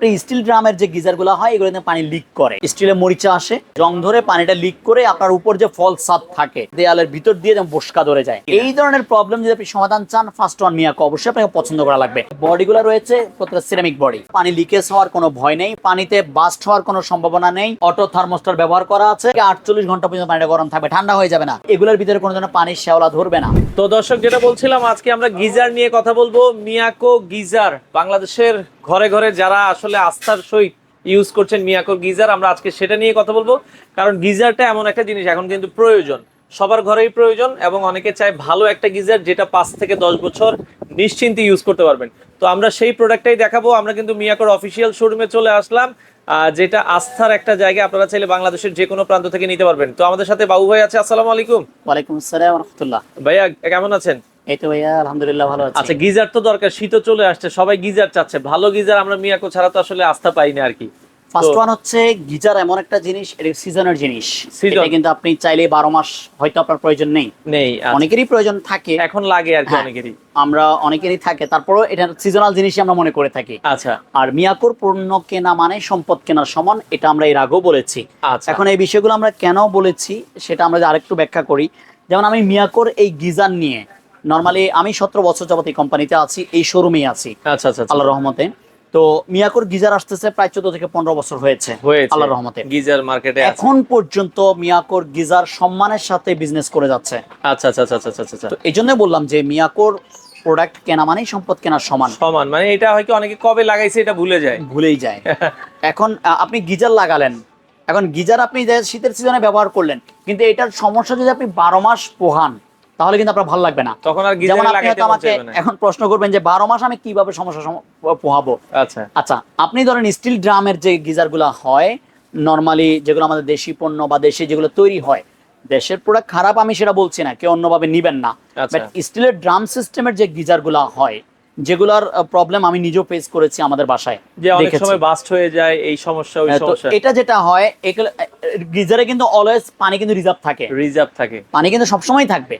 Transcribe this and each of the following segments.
Still ড্রামের যে গিজারগুলো হয় এগুলোতে পানি লিক করে। স্টিলের মরিচা আসে জং ধরে পানিটা লিক করে আপনার উপর যে ফল সাদ থাকে দেয়ালের ভিতর দিয়ে যেমন বসকা ধরে যায়। এই ধরনের প্রবলেম যদি আপনি সমাধান চান ফার্স্ট ওয়ান মিয়াকে অবশ্যই আপনাকে পছন্দ করা লাগবে। বডিগুলো রয়েছে প্রত্যেকটা সিরামিক বডি পানি লিকেজ হওয়ার কোনো ভয় নেই পানিতে বাস্ট হওয়ার কোনো সম্ভাবনা নেই। অটো থার্মোস্টার ব্যবহার করা আছে আটচল্লিশ ঘণ্টা পর্যন্ত পানিটা গরম থাকবে ঠান্ডা হয়ে যাবে না। এগুলোর ভিতরে কোনো ধরনের পানির শেওলা ধরবে না। তো দর্শক যেটা বলছিলাম আজকে আমরা গিজার নিয়ে কথা বলব। মিয়াকো গিজার বাংলাদেশের ঘরে ঘরে যারা আসলে আস্থার সহিত ইউজ করছেন মিয়াকোর গিজার আমরা আজকে সেটা নিয়ে কথা বলব। কারণ গিজারটা এমন একটা জিনিস এখন কিন্তু প্রয়োজন। সবার ঘরেই প্রয়োজন এবং অনেকে চায় ভালো একটা গিজার যেটা পাঁচ থেকে দশ বছর নিশ্চিন্তে ইউজ করতে পারবেন। তো আমরা সেই প্রোডাক্টটাই দেখাবো। আমরা কিন্তু মিয়াকোর অফিসিয়াল শোরুমে চলে আসলাম যেটা আস্থার একটা জায়গা আপনারা চাইলে বাংলাদেশের যে কোনো প্রান্ত থেকে নিতে পারবেন। তো আমাদের সাথে বাবু ভাই আছে আসসালামু আলাইকুম। ওয়ালাইকুম আসসালাম রহমতুল্লাহ। ভাইয়া কেমন আছেন? এই তো ভাইয়া আলহামদুলিল্লাহ ভালো আছি। আচ্ছা গিজার তো দরকার শীতও চলে আসছে সবাই গিজার চাচ্ছে। ভালো গিজার আমরা মিয়াকো ছাড়া তো আসলে আস্থা পাই না আর কি। ফার্স্ট ওয়ান হচ্ছে গিজার এমন একটা জিনিস এটা সিজনের জিনিস। এটা কিন্তু আপনি চাইলে বারো মাস হয়তো আপনার প্রয়োজন নেই। নেই আচ্ছা, অনেকেরই প্রয়োজন থাকে। এখন লাগে আর কি হ্যাঁ। অনেকেরই। আমরা অনেকেরই থাকে। তারপরেও এটা সিজনাল জিনিসই আমরা মনে করে থাকি। আচ্ছা। আর মিয়াকোর পণ্য কেনা মানে সম্পদ কেনার সমান এটা আমরা এর আগেও বলেছি। আচ্ছা। এখন এই বিষয়গুলো আমরা কেন বলেছি সেটা আমরা আরেকটু ব্যাখ্যা করি। যেমন আমি মিয়াকোর এই গিজার নিয়ে নর্মালি আমি সতেরো বছর যাবত এই কোম্পানিতে আছি এই শোরুমেই আছি। আচ্ছা আচ্ছা আচ্ছা। আল্লাহ রহমতে। তো মিয়াকোর গিজার আসতেছে প্রায় চোদ্দ থেকে পনেরো বছর হয়েছে। আল্লাহ রহমতে। গিজার মার্কেটে এখন পর্যন্ত মিয়াকোর গিজার সম্মানের সাথে বিজনেস করে যাচ্ছে। আচ্ছা আচ্ছা আচ্ছা আচ্ছা আচ্ছা আচ্ছা। তো এই জন্য বললাম যে মিয়াকোর প্রোডাক্ট কেনা মানেই সম্পদ কেনার সমান। সমান মানে এটা হয়তো অনেকে কবে লাগাইছে এটা ভুলে যায়। ভুলেই যায়। এখন আপনি গিজার লাগালেন। এখন গিজার আপনি শীতের সিজনে ব্যবহার করলেন কিন্তু এটার সমস্যা যদি আপনি বারো মাস পোহান তাহলে কিন্তু আপনার ভালো লাগবে না। তখন আর যেমন আপনি হয়তো আমাকে এখন প্রশ্ন করবেন যে বারো মাস আমি কীভাবে সমস্যা পোহাবো? আচ্ছা। আচ্ছা আপনি ধরেন স্টিল ড্রামের যে গিজার গিজারগুলো হয় নর্মালি যেগুলো আমাদের দেশি পণ্য বা দেশে যেগুলো তৈরি হয় দেশের প্রোডাক্ট খারাপ আমি সেটা বলছি না কেউ অন্যভাবে নিবেন না। বাট স্টিলের ড্রাম সিস্টেমের যে গিজার গিজারগুলো হয় যেগুলার প্রবলেম আমি নিজেও ফেস করেছি আমাদের বাসায় যে অনেক সময় বাস্ট হয়ে যায় এই সমস্যা ওই হ্যাঁ, সমস্যা। এটা যেটা হয় গিজারে কিন্তু অলওয়েজ পানি কিন্তু রিজার্ভ থাকে। রিজার্ভ থাকে। পানি কিন্তু সবসময় থাকবে।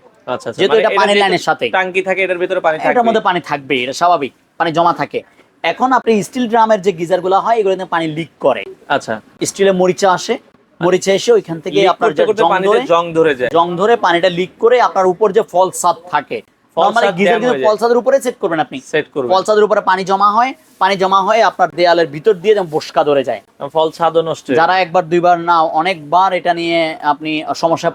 যেহেতু মানে এটা পানির লাইনের সাথে। টাঙ্কি থাকে এটার ভিতরে পানি থাকে এটার মধ্যে পানি থাকবে এটা স্বাভাবিক পানি জমা থাকে। এখন আপনি স্টিল ড্রামের যে গিজারগুলো হয় এগুলোতে পানি লিক করে। আচ্ছা। স্টিলের মরিচা আসে মরিচা এসে ওইখান থেকে আপনার জং ধরে জং ধরে যায়। জং ধরে পানিটা লিক করে আপনার উপর যে ফল সাপ থাকে নরমালি গিজার কিন্তু। ফল উপরে সেট করবেন আপনি। সেট করবে ফল ছাদের উপরে পানি জমা হয় পানি জমা হয়ে আপনার দেয়ালের ভিতর দিয়ে যেমন বসকা ধরে যায়। ফল ছাদও নষ্ট যারা একবার দুইবার না অনেকবার এটা নিয়ে আপনি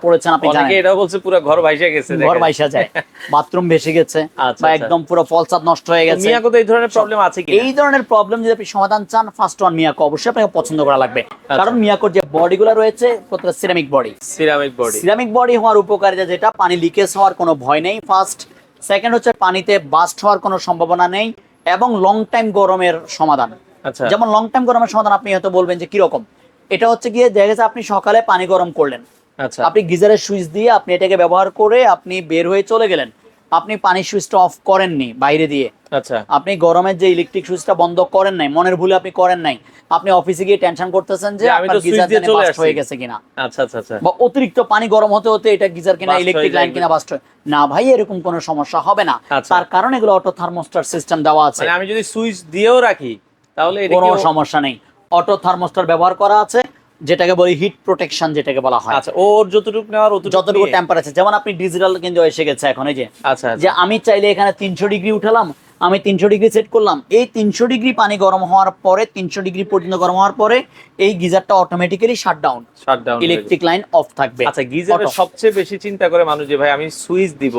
পড়েছেন আপনি জানেন। এটা বলছে পুরো ঘর ভাইসা গেছে ঘর। বাইসা যায় বাথরুম ভেসে গেছে আচ্ছা, বা আচ্ছা। একদম পুরো ফল ছাদ নষ্ট হয়ে গেছে। এই ধরনের প্রবলেম আছে কি এই ধরনের প্রবলেম যদি আপনি সমাধান চান ফার্স্ট ওয়ান মিয়াকো অবশ্যই আপনাকে পছন্দ করা লাগবে। আচ্ছা। কারণ মিয়াকোর যে বডিগুলো রয়েছে প্রত্যেকটা ceramic body ceramic body ceramic body হওয়ার উপকারিতা যেটা পানি লিকেজ হওয়ার কোনো ভয় নেই। ফার্স্ট সেকেন্ড হচ্ছে পানিতে বাস্ট হওয়ার কোনো সম্ভাবনা নেই এবং লং টাইম গরমের সমাধান। আচ্ছা। যেমন লং টাইম গরমের সমাধান আপনি হয়তো বলবেন যে কীরকম? এটা হচ্ছে গিয়ে দেখা গেছে আপনি সকালে পানি গরম করলেন। আচ্ছা। আপনি গিজারের সুইচ দিয়ে আপনি এটাকে ব্যবহার করে আপনি বের হয়ে চলে গেলেন। আপনি পানির সুইচটা অফ করেননি বাইরে দিয়ে। আচ্ছা। আপনি গরমের যে ইলেকট্রিক সুইচটা বন্ধ করেন নাই মনের ভুলে আপনি করেন নাই আপনি অফিসে গিয়ে টেনশন করতেছেন যে আপনার গিজার বাস্ট। হয়ে গেছে কিনা। আচ্ছা আচ্ছা আচ্ছা। বা অতিরিক্ত পানি গরম হতে হতে এটা গিজার কিনা ইলেকট্রিক লাইন কিনা বাস্ট না ভাই এরকম কোনো সমস্যা হবে না। আচ্ছা। তার কারণ এগুলো অটো থার্মোস্টার সিস্টেম দেওয়া আছে। মানে আমি যদি সুইচ দিয়েও রাখি তাহলে কোনো সমস্যা নেই। অটো থার্মোস্টার ব্যবহার করা আছে। যেটাকে বলি হিট প্রোটেকশন যেটাকে বলা হয়। আচ্ছা ওর যতটুকু নেওয়ার যতটুকু? টেম্পারেচার যেমন আপনি ডিজিটাল কিন্তু এসে গেছে এখন এই যে। আচ্ছা যে আচ্ছা আমি চাইলে এখানে তিনশো ডিগ্রি উঠালাম আমি তিনশো ডিগ্রি সেট করলাম এই তিনশো ডিগ্রি পানি গরম হওয়ার পরে তিনশো ডিগ্রি পর্যন্ত গরম হওয়ার পরে এই গিজারটা automatically shut down shutdown electric line off থাকবে আচ্ছা গিজারের সবচেয়ে বেশি চিন্তা করে মানুষ যে ভাই আমি সুইচ দিব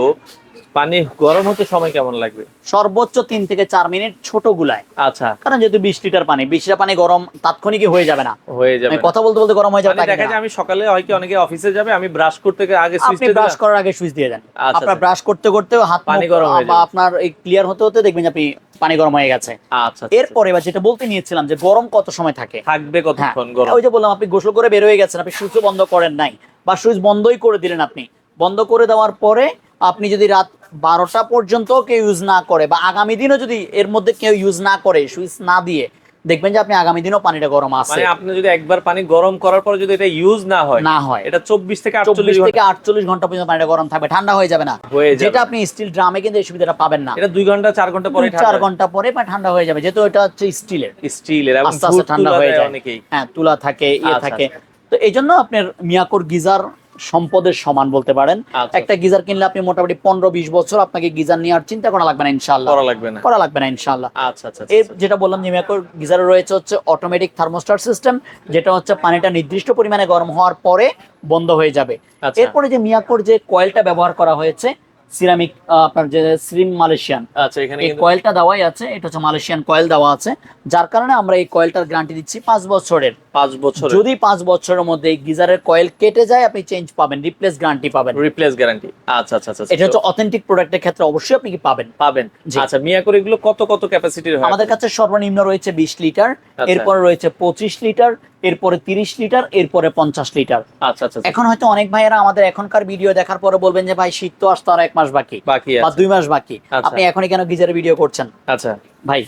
পানি গরম হতে সময় কেমন লাগবে? সর্বোচ্চ তিন থেকে চার মিনিট ছোট গুলায়। আচ্ছা। কারণ যেহেতু বিশ লিটার পানি বিশ লিটার পানি গরম তাৎক্ষণিকই হয়ে যাবে না। হয়ে যাবে কথা বলতে বলতে গরম হয়ে যাবে মানে দেখা যায় আমি সকালে হয় কি অনেকে অফিসে যাবে আমি ব্রাশ করতে আগে আপনি ব্রাশ করার আগে সুইচ দিয়ে দেন। আচ্ছা, আপনার আচ্ছা। ব্রাশ করতে করতে হাত পানি গরম হয়ে বা যাবে। আপনার এই ক্লিয়ার হতে হতে দেখবেন আপনি পানি গরম হয়ে গেছে। আচ্ছা এরপরে এবার যেটা বলতে নিয়েছিলাম যে গরম কত সময় থাকে? থাকবে হ্যাঁ। কতক্ষণ গরম? ওই যে বললাম আপনি গোসল করে বের হয়ে গেছেন আপনি সুইচ বন্ধ করেন নাই। বা সুইচ বন্ধই করে দিলেন আপনি। বন্ধ করে দেওয়ার পরে আপনি যদি রাত বারোটা পর্যন্ত কেউ ইউজ না করে বা আগামী দিনও যদি এর মধ্যে কেউ ইউজ না করে সুইচ না দিয়ে দেখবেন যে আপনি আগামী দিনও পানিটা গরম আছে। মানে আপনি যদি একবার পানি গরম করার পর যদি এটা ইউজ না হয় না হয়। এটা চব্বিশ থেকে চব্বিশ আটচল্লিশ থেকে আটচল্লিশ ঘণ্টা পর্যন্ত পানিটা গরম থাকবে ঠান্ডা হয়ে যাবে না। যেটা আপনি স্টিল ড্রামে কিন্তু এই সুবিধাটা পাবেন না। এটা দুই ঘণ্টা চার ঘণ্টা পরে দুই চার ঘণ্টা পরে বা ঠান্ডা হয়ে যাবে যেহেতু এটা হচ্ছে স্টিলের স্টিলের আস্তে আস্তে ঠান্ডা হয়ে যায়। অনেকেই। হ্যাঁ তুলা থাকে ইয়ে আচ্ছা, থাকে। তো এই জন্য আপনার মিয়াকোর গিজার সম্পদের সমান বলতে পারেন। আচ্ছা। একটা গিজার কিনলে আপনি মোটামুটি পনেরো বিশ বছর আপনাকে গিজার নিয়ে আর চিন্তা করা লাগবে না ইনশাল্লাহ করা লাগবে না। করা লাগবে না ইনশাল্লাহ আচ্ছা আচ্ছা এর যেটা বললাম যে মিয়াকোর গিজারে রয়েছে হচ্ছে অটোমেটিক থার্মোস্টার সিস্টেম যেটা হচ্ছে পানিটা নির্দিষ্ট পরিমাণে গরম হওয়ার পরে বন্ধ হয়ে যাবে। আচ্ছা। এরপরে যে মিয়াকোর যে কয়েলটা ব্যবহার করা হয়েছে সিরামিক আপনার যে সিরিম মালয়েশিয়ান আচ্ছা এখানে এই কয়েলটা দেওয়াই আছে এটা হচ্ছে মালয়েশিয়ান কয়েল দেওয়া আছে যার কারণে আমরা এই কয়েলটার গ্যারান্টি দিচ্ছি পাঁচ বছরের। পাঁচ বছর যদি পাঁচ বছরের মধ্যে এই গিজারের কয়েল কেটে যায় আপনি চেঞ্জ পাবেন রিপ্লেস গ্যারান্টি পাবেন। রিপ্লেস গ্যারান্টি আচ্ছা আচ্ছা আচ্ছা এটা হচ্ছে অথেন্টিক প্রোডাক্টের ক্ষেত্রে অবশ্যই আপনি কি পাবেন। পাবেন। আচ্ছা মিয়া করে এগুলো কত কত ক্যাপাসিটির হয়? আমাদের কাছে সর্বনিম্ন রয়েছে বিশ লিটার এরপর রয়েছে পঁচিশ লিটার এরপরে তিরিশ লিটার এরপরে পঞ্চাশ লিটার। আচ্ছা আচ্ছা আচ্ছা। এখন হয়তো অনেক ভাইয়েরা আমাদের এখনকার ভিডিও দেখার পরে বলবেন যে ভাই শীত তো আসতে আর এক মাস বাকি বাকি বা দুই মাস বাকি। আচ্ছা। আপনি এখনই কেন গিজারের ভিডিও করছেন? আচ্ছা। ভাই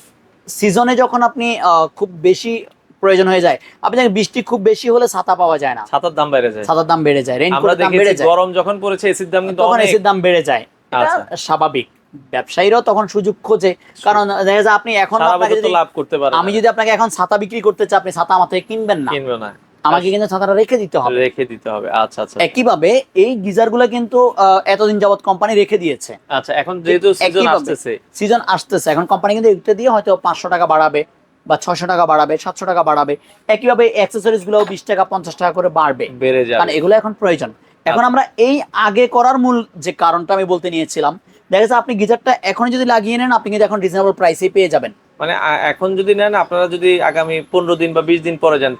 সিজনে যখন আপনি আহ, খুব বেশি প্রয়োজন হয়ে যায় আপনি দেখেন বৃষ্টি খুব বেশি হলে ছাতা পাওয়া যায় না। ছাতার দাম বেড়ে যায়। ছাতার দাম বেড়ে যায় আমরা রেইনকোটের দাম বেড়ে যায়। গরম যখন পড়েছে এসির দাম কিন্তু তখন এসির দাম বেড়ে যায়। আচ্ছা। স্বাভাবিক। ব্যবসায়ীরাও তখন সুযোগ খোঁজে। কারণ দেখা যায় আপনি এখন লাভ করতে পারে আমি যদি আপনাকে এখন ছাতা বিক্রি করতে চাই আপনি ছাতা আমার থেকে কিনবেন না। কিনবে না। আমাকে কিন্তু ছাতাটা রেখে দিতে হবে। রেখে দিতে হবে। আচ্ছা আচ্ছা। একইভাবে এই গিজারগুলা কিন্তু এতদিন যাবত কোম্পানি রেখে দিয়েছে। আচ্ছা এখন যেহেতু সিজন আসতেছে। সিজন আসতেছে। এখন কোম্পানি কিন্তু এটা দিয়ে হয়তো পাঁচশো টাকা বাড়াবে বা ছশো টাকা বাড়াবে সাতশো টাকা বাড়াবে। একইভাবে অ্যাক্সেসরিজগুলো বিশ টাকা পঞ্চাশ টাকা করে বাড়বে। বেড়ে কারণ যাবে এগুলো এখন প্রয়োজন। এখন আমরা এই আগে করার মূল যে কারণটা আমি বলতে নিয়েছিলাম দেখা যাচ্ছে আপনি গিজারটা এখন যদি লাগিয়ে নেন আপনি কিন্তু এখন রিজনেবল প্রাইসে পেয়ে যাবেন। মানে এখন যদি নেন আপনারা যদি আগামী পনেরো দিন বা বিশ দিন পরে যান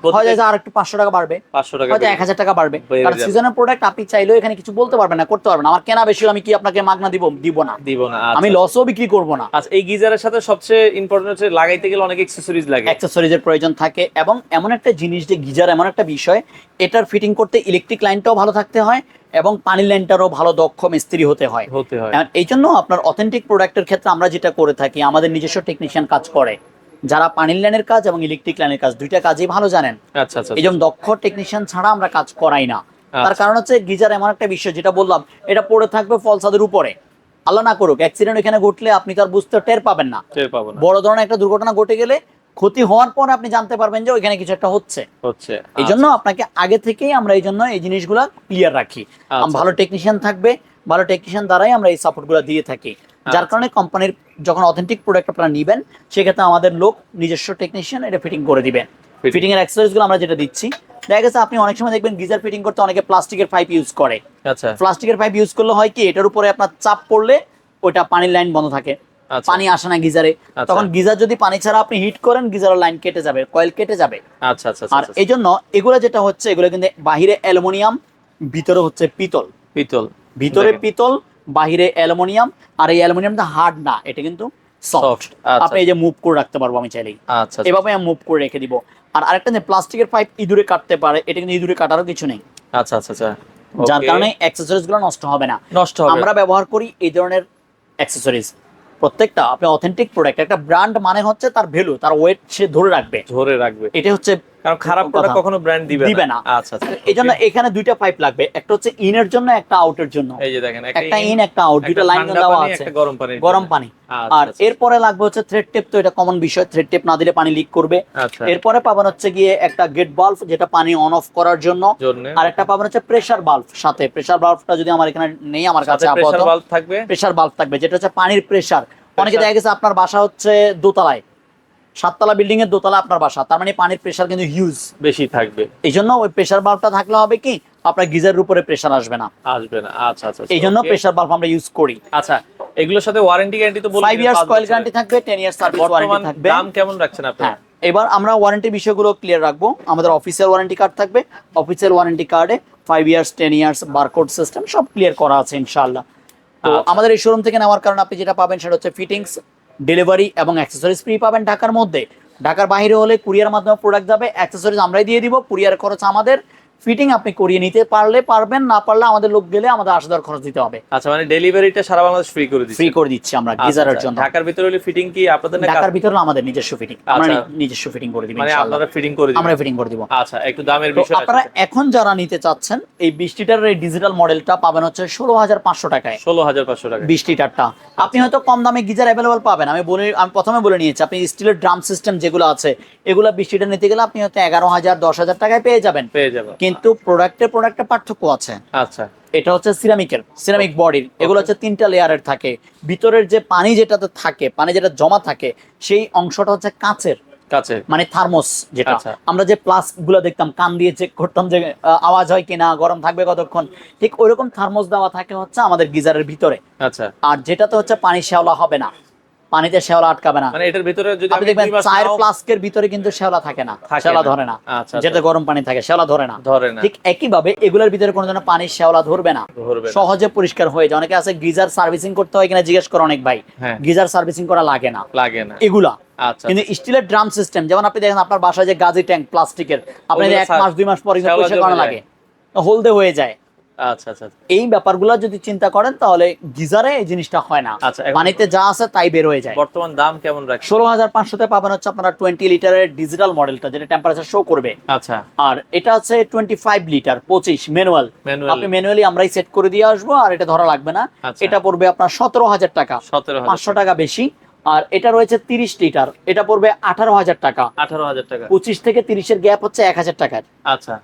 আর একটু পাঁচশো টাকা বাড়বে। পাঁচশো টাকা হয়তো এক হাজার টাকা বাড়বে। কারণ সিজনের প্রোডাক্ট আপনি চাইলেও এখানে কিছু বলতে পারবেন না করতে পারবেন না। আমার কেনা বেশি আমি কি আপনাকে মাগনা দিব দিব না? দিব না আমি আচ্ছা। লসও বিক্রি করব না। আচ্ছা এই গিজারের সাথে সবচেয়ে ইম্পর্টেন্ট হচ্ছে লাগাইতে গেলে অনেক এক্সেসরিজ লাগে। অ্যাক্সেসরিজের প্রয়োজন থাকে এবং এমন একটা জিনিস যে গিজার এমন একটা বিষয় এটার ফিটিং করতে ইলেকট্রিক লাইনটাও ভালো থাকতে হয়। এবং পানির লাইনটারও ভালো দক্ষ মিস্ত্রি হতে হয়। হতে হয়। এই জন্য আপনার অথেন্টিক প্রোডাক্টের ক্ষেত্রে আমরা যেটা করে থাকি আমাদের নিজস্ব টেকনিশিয়ান কাজ করে। যারা পানির লাইনের কাজ এবং ইলেকট্রিক লাইনের কাজ দুইটা কাজই ভালো জানেন। আচ্ছা আচ্ছা এই জন্য দক্ষ টেকনিশিয়ান ছাড়া আমরা কাজ করাই না। তার আচ্ছা। কারণ হচ্ছে গিজার এমন একটা বিষয় যেটা বললাম এটা পড়ে থাকবে ফলসাদের উপরে। আল্লাহ না করুক অ্যাক্সিডেন্ট এখানে ঘটলে আপনি তার বুঝতে টের পাবেন না। বড় ধরনের একটা দুর্ঘটনা ঘটে গেলে ক্ষতি হওয়ার পর আপনি জানতে পারবেন যে ওইখানে কিছু একটা হচ্ছে। হচ্ছে। এই জন্য আপনাকে আগে থেকেই আমরা এই জন্য এই জিনিসগুলো ক্লিয়ার রাখি। আচ্ছা। ভালো টেকনিশিয়ান থাকবে ভালো টেকনিশিয়ান দ্বারাই আমরা এই সাপোর্টগুলো দিয়ে থাকি। যার আচ্ছা। কারণে কোম্পানির যখন অথেন্টিক প্রোডাক্ট আপনারা নেবেন সেক্ষেত্রে আমাদের লোক নিজস্ব টেকনিশিয়ান এটা ফিটিং করে দিবেন ফিটিং এর অ্যাক্সেসরিজগুলো আমরা যেটা দিচ্ছি দেখা গেছে আপনি অনেক সময় দেখবেন গিজার ফিটিং করতে অনেকে প্লাস্টিকের পাইপ ইউজ করে। আচ্ছা। প্লাস্টিকের পাইপ ইউজ করলে হয় কি এটার উপরে আপনার চাপ পড়লে ওইটা পানির লাইন বন্ধ থাকে। আচ্ছা পানি আসে না গিজারে। আচ্ছা। তখন গিজার যদি পানি ছাড়া আপনি হিট করেন গিজারের লাইন কেটে যাবে কয়েল কেটে যাবে। আচ্ছা আচ্ছা আর আচ্ছা। এই জন্য এগুলো যেটা হচ্ছে এগুলো কিন্তু বাহিরে অ্যালুমিনিয়াম ভিতরে হচ্ছে পিতল। পিতল। ভিতরে পিতল বাহিরে অ্যালুমিনিয়াম আর এই অ্যালুমিনিয়ামটা হার্ড না এটা কিন্তু সফট আচ্ছা। আপনি এই যে মুভ করে রাখতে পারব আমি চাইলেই। আচ্ছা এভাবে আমি মুভ করে রেখে দিব। আর আরেকটা যে প্লাস্টিকের পাইপ ইঁদুরে কাটতে পারে এটা কিন্তু ইঁদুরে কাটারও কিছু নেই। আচ্ছা আচ্ছা আচ্ছা। যার কারণে অ্যাক্সেসরিজগুলো নষ্ট হবে না। নষ্ট হবে। আমরা ব্যবহার করি এই ধরনের অ্যাক্সেসরিজ প্রত্যেকটা আপনি অথেন্টিক প্রোডাক্ট একটা ব্র্যান্ড মানে হচ্ছে তার ভ্যালু তার ওয়েট সে ধরে রাখবে। ধরে রাখবে। এটা হচ্ছে কারণ খারাপ প্রোডাক্ট কখনো ব্র্যান্ড দিবে দিবে না। আচ্ছা আচ্ছা এই এখানে দুইটা পাইপ লাগবে। একটা হচ্ছে ইনের জন্য একটা আউটের জন্য। এই যে দেখেন একটা ইন একটা আউট দুইটা লাইন দেওয়া আছে। একটা গরম পানি গরম পানি। আচ্ছা, আর আচ্ছা, এরপরে লাগবে হচ্ছে থ্রেড টেপ তো এটা কমন বিষয়। থ্রেড টেপ না দিলে পানি লিক করবে। এরপরে পাবেন হচ্ছে গিয়ে একটা গেট বাল্ব যেটা পানি অন অফ করার জন্য। আর একটা পাবেন হচ্ছে প্রেসার বাল্ব সাথে। প্রেসার বাল্বটা যদি আমার এখানে নেই আমার কাছে আপাতত প্রেসার বাল্ব থাকবে? প্রেসার বাল্ব থাকবে যেটা হচ্ছে পানির প্রেসার অনেকে দেখা গেছে আপনার বাসা হচ্ছে দোতলায়। সাততলা বিল্ডিং এর দোতলা আপনার বাসা তার মানে পানির প্রেসার কিন্তু হিউজ বেশি থাকবে। এই জন্য ওই প্রেসার বাল্বটা থাকলে হবে কি আপনার গিজারের উপরে প্রেসার আসবে না। আসবে না আচ্ছা আচ্ছা এই জন্য. প্রেসার বাল্ব আমরা ইউজ করি। আচ্ছা এগুলোর সাথে ওয়ারেন্টি গ্যারান্টি তো বললেন ফাইভ ইয়ার্স কয়েল গ্যারান্টি থাকবে টেন ইয়ার্স সার্ভিস ওয়ারেন্টি থাকবে। দাম কেমন রাখছেন আপনারা হ্যাঁ এবার আমরা ওয়ারেন্টি বিষয়গুলো ক্লিয়ার রাখব। আমাদের অফিসিয়াল ওয়ারেন্টি কার্ড থাকবে। অফিসিয়াল ওয়ারেন্টি কার্ডে five years ten years barcode system সব ক্লিয়ার করা আছে ইনশাআল্লাহ। তো আচ্ছা। আমাদের এই শোরুম থেকে নেওয়ার কারণে আপনি যেটা পাবেন সেটা হচ্ছে ফিটিংস ডেলিভারি এবং অ্যাক্সেসরিজ ফ্রি পাবেন ঢাকার মধ্যে। ঢাকার বাইরে হলে কুরিয়ার মাধ্যমে প্রোডাক্ট যাবে, অ্যাক্সেসরিজ আমরাই দিয়ে দিব, কুরিয়ার খরচ আমাদের। ফিটিং আপনি করিয়ে নিতে পারলে পারবেন না পারলে আমাদের লোক গেলে আমাদের আসা দেওয়ার খরচ দিতে হবে। আচ্ছা মানে ডেলিভারিটা সারা বাংলাদেশ ফ্রি করে দিচ্ছি। ফ্রি করে দিচ্ছি আমরা গিজারের জন্য। ঢাকার ভিতরে হলে ফিটিং কি আপনাদের না ঢাকার ভিতরে আমাদের নিজস্ব ফিটিং আমরা আচ্ছা। নিজস্ব ফিটিং করে দিব মানে আপনারা ফিটিং করে দিবেন। আমরা ফিটিং করে দিব। আচ্ছা একটু দামের বিষয় আপনারা এখন যারা নিতে চাচ্ছেন এই বিশ লিটারের এই ডিজিটাল মডেলটা পাবেন হচ্ছে ষোলো হাজার পাঁচশো টাকায়। ষোলো হাজার পাঁচশো টাকা বিশ লিটারটা আপনি হয়তো কম দামে গিজার অ্যাভেলেবল পাবেন। আমি বলে আমি প্রথমে বলে নিয়েছি আপনি স্টিলের ড্রাম সিস্টেম যেগুলো আছে এগুলো বিশ লিটার নিতে গেলে আপনি হয়তো এগারো হাজার দশ হাজার টাকায় পেয়ে যাবেন। পেয়ে যাবেন। কিন্তু প্রোডাক্টে প্রোডাক্টে পার্থক্য আছে। আচ্ছা। এটা হচ্ছে সিরামিকের সিরামিক বডির এগুলো হচ্ছে তিনটা লেয়ারের থাকে। ভিতরের যে পানি যেটাতে থাকে পানি যেটা জমা থাকে সেই অংশটা হচ্ছে কাঁচের। কাছে মানে থার্মোস যেটা। আচ্ছা। আমরা যে প্লাসগুলো দেখতাম কান দিয়ে চেক করতাম যে আওয়াজ হয় কিনা গরম থাকবে কতক্ষণ ঠিক ওইরকম থার্মোস দেওয়া থাকে হচ্ছে আমাদের গিজারের ভিতরে। আচ্ছা। আর যেটাতে হচ্ছে পানি শ্যাওলা হবে না। পানিতে শ্যাওলা আটকাবে না। মানে এটার ভিতরে যদি আপনি দেখবেন চায়ের ফ্লাস্কের ভিতরে কিন্তু শ্যাওলা থাকে না। না। ধরে না। আচ্ছা, যেটা আচ্ছা। গরম পানি থাকে শ্যাওলা ধরে না। ধরে না। ঠিক একই ভাবে এগুলোর ভিতরে কোনো ধরনের পানির শ্যাওলা ধরবে না। ধরবে সহজে পরিষ্কার হয়ে যায়। অনেকে আছে গিজার সার্ভিসিং করতে হয় কিনা জিজ্ঞেস করে অনেক ভাই। হ্যাঁ। গিজার সার্ভিসিং করা লাগে না। লাগে না। এগুলা। আচ্ছা কিন্তু স্টিলের ড্রাম সিস্টেম যেমন আপনি দেখেন আপনার বাসায় যে গাজি ট্যাঙ্ক প্লাস্টিকের আপনি এক মাস দুই মাস পরে পরিষ্কার করা লাগে। হলদে হয়ে যায়। আচ্ছা আচ্ছা আচ্ছা। এই ব্যাপারগুলো যদি চিন্তা করেন তাহলে গিজারে এই জিনিসটা হয় না। আচ্ছা, পানিতে যা আছে তাই বের হয়ে যায়। বর্তমান দাম কেমন রাখছে ষোলো হাজার পাঁচশোতে পাবেন হচ্ছে আপনারা টোয়েন্টি লিটারের ডিজিটাল মডেলটা যেটা টেম্পারেচার শো করবে। আচ্ছা। আর এটা হচ্ছে টোয়েন্টি ফাইভ লিটার পঁচিশ ম্যানুয়াল আপনি ম্যানুয়ালি আমরাই সেট করে দিয়ে আসব আর এটা ধরা লাগবে না। আচ্ছা। এটা পড়বে আপনার সতেরো হাজার টাকা। সতেরো পাঁচশো টাকা বেশি। আর এটা রয়েছে তিরিশ লিটার এটা পড়বে আঠারো হাজার টাকা। আঠারো হাজার টাকা। পঁচিশ থেকে তিরিশের গ্যাপ হচ্ছে এক হাজার টাকার। আচ্ছা।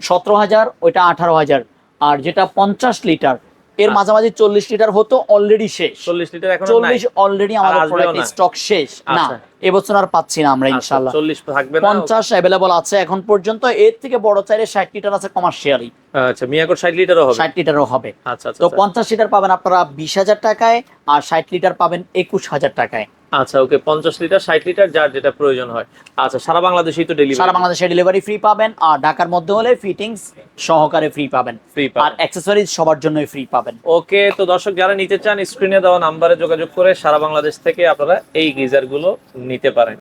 সতেরো হাজার ওইটা আঠারো হাজার। আর যেটা পঞ্চাশ লিটার এর আচ্ছা। মাঝামাঝি চল্লিশ লিটার হতো অলরেডি শেষ। চল্লিশ লিটার এখন চল্লিশ অলরেডি আমাদের প্রোডাক্ট স্টক শেষ। না আচ্ছা। এবছর আর পাচ্ছি না আমরা ইনশাল্লাহ চল্লিশ থাকবে পঞ্চাশ অ্যাভেলেবল আছে এখন পর্যন্ত। এর থেকে বড় চাইলে ষাট লিটার আছে কমার্শিয়ালি আচ্ছা মিয়াকোট ষাট লিটারও হবে? ষাট লিটারও হবে। আচ্ছা আচ্ছা তো আচ্ছা। পঞ্চাশ লিটার পাবেন আপনারা বিশ হাজার টাকায় আর ষাট লিটার পাবেন একুশ হাজার টাকায়। আচ্ছা ওকে পঞ্চাশ লিটার ষাট লিটার যার যেটা প্রয়োজন হয়। আচ্ছা সারা বাংলাদেশেই তো ডেলিভারি সারা বাংলাদেশে ডেলিভারি ফ্রি পাবেন আর ঢাকার মধ্যে হলে ফিটিংস সহকারে ফ্রি পাবেন। ফ্রি আর অ্যাক্সেসরিজ সবার জন্যই ফ্রি পাবেন। ওকে তো দর্শক যারা নিতে চান স্ক্রিনে দেওয়া নাম্বারে যোগাযোগ করে সারা বাংলাদেশ থেকে আপনারা এই গিজারগুলো নিতে পারেন।